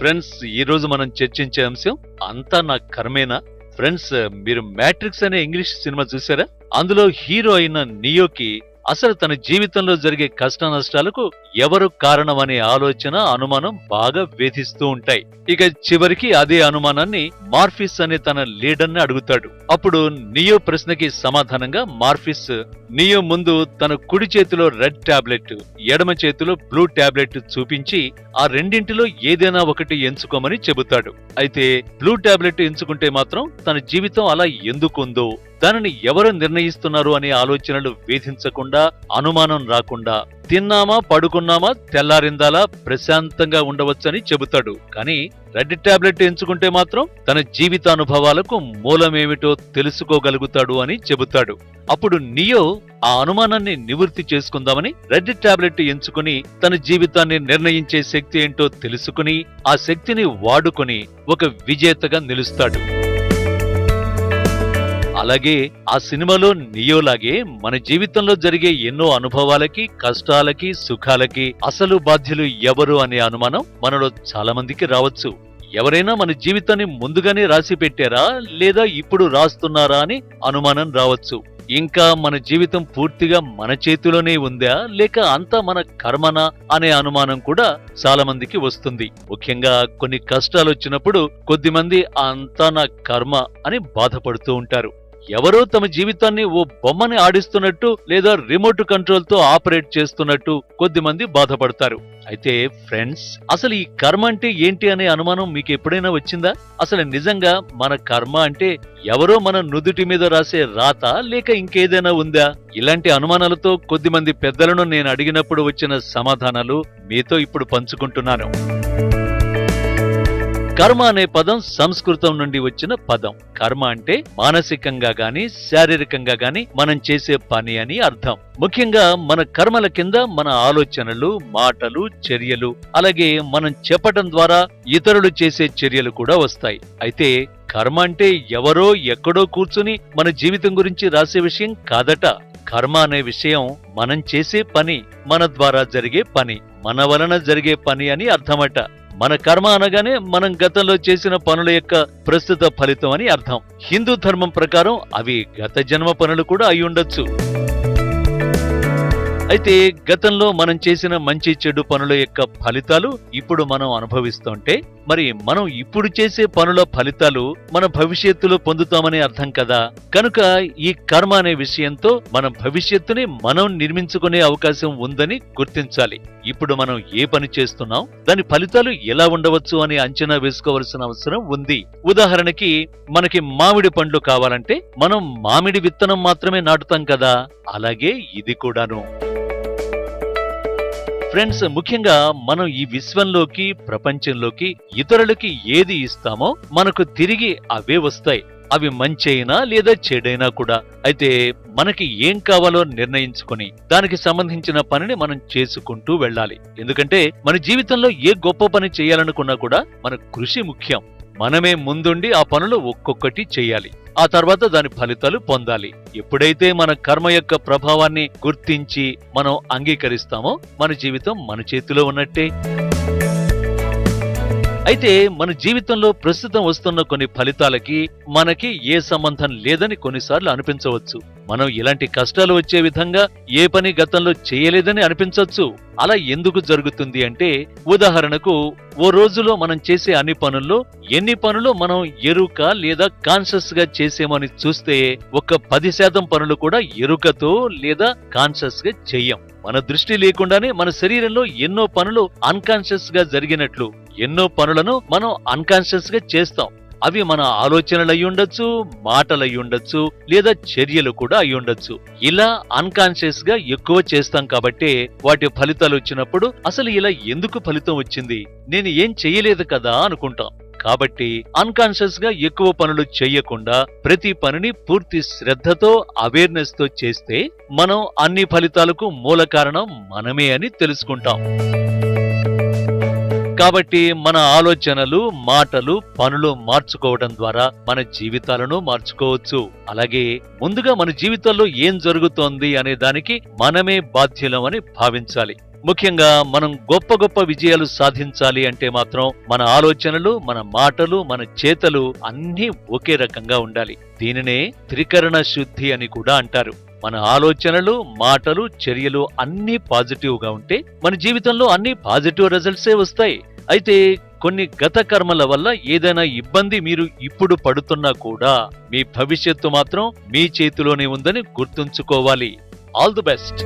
Friends ఈ రోజు మనం చర్చించే అంశం అంతా నా కర్మేనా? ఫ్రెండ్స్ మీరు మ్యాట్రిక్స్ అనే ఇంగ్లీష్ సినిమా చూసారా? అందులో హీరో అయిన నియోకి అసలు తన జీవితంలో జరిగే కష్ట నష్టాలకు ఎవరు కారణం అనే ఆలోచన అనుమానం బాగా వేధిస్తూ ఉంటాయి. ఇక చివరికి అదే అనుమానాన్ని మార్ఫిస్ అనే తన లీడర్ని అడుగుతాడు. అప్పుడు నియో ప్రశ్నకి సమాధానంగా మార్ఫిస్ నియో ముందు తన కుడి చేతిలో రెడ్ టాబ్లెట్ ఎడమ చేతిలో బ్లూ టాబ్లెట్ చూపించి ఆ రెండింటిలో ఏదైనా ఒకటి ఎంచుకోమని చెబుతాడు. అయితే బ్లూ టాబ్లెట్ ఎంచుకుంటే మాత్రం తన జీవితం అలా ఎందుకుందో దానిని ఎవరు నిర్ణయిస్తున్నారు అనే ఆలోచనలు వేధించకుండా అనుమానం రాకుండా తిన్నామా పడుకున్నామా తెల్లారిందాలా ప్రశాంతంగా ఉండవచ్చని చెబుతాడు. కానీ రెడ్ టాబ్లెట్ ఎంచుకుంటే మాత్రం తన జీవితానుభవాలకు మూలమేమిటో తెలుసుకోగలుగుతాడు అని చెబుతాడు. అప్పుడు నియో ఆ అనుమానాన్ని నివృత్తి చేసుకుందామని రెడ్ టాబ్లెట్ ఎంచుకుని తన జీవితాన్ని నిర్ణయించే శక్తి ఏంటో తెలుసుకుని ఆ శక్తిని వాడుకొని ఒక విజేతగా నిలుస్తాడు. అలాగే ఆ సినిమాలో నియోలాగే మన జీవితంలో జరిగే ఎన్నో అనుభవాలకి కష్టాలకి సుఖాలకి అసలు బాధ్యులు ఎవరు అనే అనుమానం మనలో చాలా మందికి రావచ్చు. ఎవరైనా మన జీవితాన్ని ముందుగానే రాసి పెట్టారా? లేదా ఇప్పుడు రాస్తున్నారా అని అనుమానం రావచ్చు. ఇంకా మన జీవితం పూర్తిగా మన చేతిలోనే ఉందా? లేక అంతా మన కర్మనా? అనే అనుమానం కూడా చాలా మందికి వస్తుంది. ముఖ్యంగా కొన్ని కష్టాలు వచ్చినప్పుడు కొద్దిమంది అంతా నా కర్మ అని బాధపడుతూ ఉంటారు. ఎవరో తమ జీవితాన్ని ఓ బొమ్మని ఆడిస్తున్నట్టు లేదా రిమోట్ కంట్రోల్తో ఆపరేట్ చేస్తున్నట్టు కొద్దిమంది బాధపడతారు. అయితే ఫ్రెండ్స్ అసలు ఈ కర్మ అంటే ఏంటి అనే అనుమానం మీకు ఎప్పుడైనా వచ్చిందా? అసలు నిజంగా మన కర్మ అంటే ఎవరో మన నుదుటి మీద రాసే రాత లేక ఇంకేదైనా ఉందా? ఇలాంటి అనుమానాలతో కొద్దిమంది పెద్దలను నేను అడిగినప్పుడు వచ్చిన సమాధానాలు మీతో ఇప్పుడు పంచుకుంటున్నాను. కర్మ అనే పదం సంస్కృతం నుండి వచ్చిన పదం. కర్మ అంటే మానసికంగా గాని శారీరకంగా గాని మనం చేసే పని అని అర్థం. ముఖ్యంగా మన కర్మల కింద మన ఆలోచనలు మాటలు చర్యలు అలాగే మనం చెప్పటం ద్వారా ఇతరులు చేసే చర్యలు కూడా వస్తాయి. అయితే కర్మ అంటే ఎవరో ఎక్కడో కూర్చుని మన జీవితం గురించి రాసే విషయం కాదట. కర్మ అనే విషయం మనం చేసే పని మన ద్వారా జరిగే పని మన వలన జరిగే పని అని అర్థమట. మన కర్మ అనగానే మనం గతంలో చేసిన పనుల యొక్క ప్రస్తుత ఫలితం అని అర్థం. హిందూ ధర్మం ప్రకారం అవి గత జన్మ పనులు కూడా అయి ఉండొచ్చు. అయితే గతంలో మనం చేసిన మంచి చెడు పనుల యొక్క ఫలితాలు ఇప్పుడు మనం అనుభవిస్తుంటే మరి మనం ఇప్పుడు చేసే పనుల ఫలితాలు మన భవిష్యత్తులో పొందుతామని అర్థం కదా? కనుక ఈ కర్మ అనే విషయంతో మన భవిష్యత్తుని మనం నిర్మించుకునే అవకాశం ఉందని గుర్తించాలి. ఇప్పుడు మనం ఏ పని చేస్తున్నాం దాని ఫలితాలు ఎలా ఉండవచ్చు అని అంచనా వేసుకోవాల్సిన అవసరం ఉంది. ఉదాహరణకి మనకి మామిడి పండ్లు కావాలంటే మనం మామిడి విత్తనం మాత్రమే నాటుతాం కదా? అలాగే ఇది కూడాను. ఫ్రెండ్స్ ముఖ్యంగా మనం ఈ విశ్వంలోకి ప్రపంచంలోకి ఇతరులకి ఏది ఇస్తామో మనకు తిరిగి అవే వస్తాయి. అవి మంచైనా లేదా చెడైనా కూడా. అయితే మనకి ఏం కావాలో నిర్ణయించుకొని దానికి సంబంధించిన పనిని మనం చేసుకుంటూ వెళ్ళాలి. ఎందుకంటే మన జీవితంలో ఏ గొప్ప పని చేయాలనుకున్నా కూడా మన కృషి ముఖ్యం. మనమే ముందుండి ఆ పనులు ఒక్కొక్కటి చేయాలి. ఆ తర్వాత దాని ఫలితాలు పొందాలి. ఎప్పుడైతే మన కర్మ యొక్క ప్రభావాన్ని గుర్తించి మనం అంగీకరిస్తామో మన జీవితం మన చేతిలో ఉన్నట్టే. అయితే మన జీవితంలో ప్రస్తుతం వస్తున్న కొన్ని ఫలితాలకి మనకి ఏ సంబంధం లేదని కొన్నిసార్లు అనిపించవచ్చు. మనం ఇలాంటి కష్టాలు వచ్చే విధంగా ఏ పని గతంలో చేయలేదని అనిపించవచ్చు అలా ఎందుకు జరుగుతుంది అంటే ఉదాహరణకు ఓ రోజులో మనం చేసే అన్ని పనుల్లో ఎన్ని పనులు మనం ఎరుక లేదా కాన్షియస్గా చేసేమని చూస్తే ఒక పది శాతం పనులు కూడా ఎరుకతో లేదా కాన్షియస్గా చెయ్యం మన దృష్టి లేకుండానే మన శరీరంలో ఎన్నో పనులు అన్కాన్షియస్గా జరిగినట్లు ఎన్నో పనులను మనం అన్కాన్షియస్గా చేస్తాం. అవి మన ఆలోచనలు అయి ఉండొచ్చు మాటలు ఉండొచ్చు లేదా చర్యలు కూడా అయి ఉండొచ్చు ఇలా అన్కాన్షియస్గా ఎక్కువ చేస్తాం కాబట్టే వాటి ఫలితాలు వచ్చినప్పుడు అసలు ఇలా ఎందుకు ఫలితం వచ్చింది? నేను ఏం చెయ్యలేదు కదా అనుకుంటాం. కాబట్టి అన్కాన్షియస్గా ఎక్కువ పనులు చేయకుండా ప్రతి పనిని పూర్తి శ్రద్ధతో అవేర్నెస్తో చేస్తే మనం అన్ని ఫలితాలకు మూల కారణం మనమే అని తెలుసుకుంటాం. కాబట్టి మన ఆలోచనలు మాటలు పనులు మార్చుకోవడం ద్వారా మన జీవితాలను మార్చుకోవచ్చు. అలాగే ముందుగా మన జీవితంలో ఏం జరుగుతోంది అనే దానికి మనమే బాధ్యులం అని భావించాలి. ముఖ్యంగా మనం గొప్ప గొప్ప విజయాలు సాధించాలి అంటే మాత్రం మన ఆలోచనలు మన మాటలు మన చేతలు అన్నీ ఒకే రకంగా ఉండాలి. దీనినే త్రికరణ శుద్ధి అని కూడా అంటారు. మన ఆలోచనలు మాటలు చర్యలు అన్నీ పాజిటివ్గా ఉంటే మన జీవితంలో అన్ని పాజిటివ్ రిజల్ట్సే వస్తాయి. అయితే కొన్ని గత కర్మల వల్ల ఏదైనా ఇబ్బంది మీరు ఇప్పుడు పడుతున్నా కూడా మీ భవిష్యత్తు మాత్రం మీ చేతిలోనే ఉందని గుర్తుంచుకోవాలి. All the best.